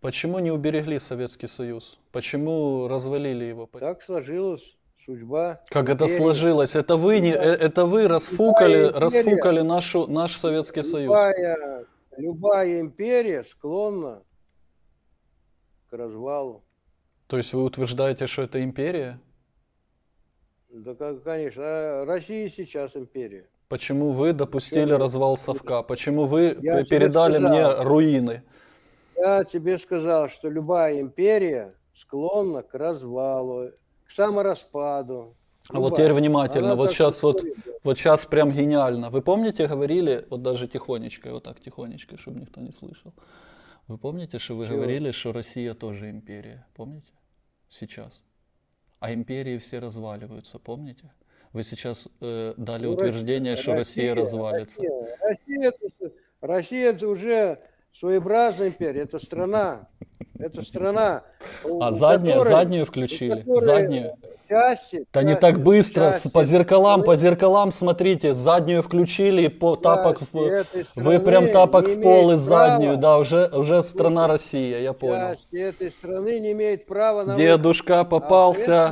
Почему не уберегли Советский Союз? Почему развалили его? Так сложилась судьба. Как это империи. сложилось? Это вы, не, э- это вы расфукали, империя. расфукали нашу, наш Советский Союз. Любая, любая империя склонна к развалу. То есть вы утверждаете, что это империя? Да, конечно, а Россия сейчас империя. Почему вы допустили развал совка? Почему вы Я передали мне руины? Я тебе сказал, что любая империя склонна к развалу, к самораспаду. А вот теперь внимательно, Она вот сейчас вот, вот сейчас прям гениально. Вы помните, говорили, вот даже тихонечко, вот так тихонечко, чтобы никто не слышал. Вы помните, что вы Чего? говорили, что Россия тоже империя? Помните? Сейчас. А империи все разваливаются, помните? Вы сейчас э, дали Ну, утверждение, что Россия, развалится. Россия, Россия, Россия уже своеобразная империя, это страна. Это страна. А заднюю, которой заднюю включили? Заднюю? Части, Да не части, так быстро, части по зеркалам, по зеркалам смотрите, заднюю включили, по тапок, в- вы прям тапок не в пол и заднюю, да, уже, уже страна Россия, я понял. Части этой страны не имеет права на. Дедушка А попался,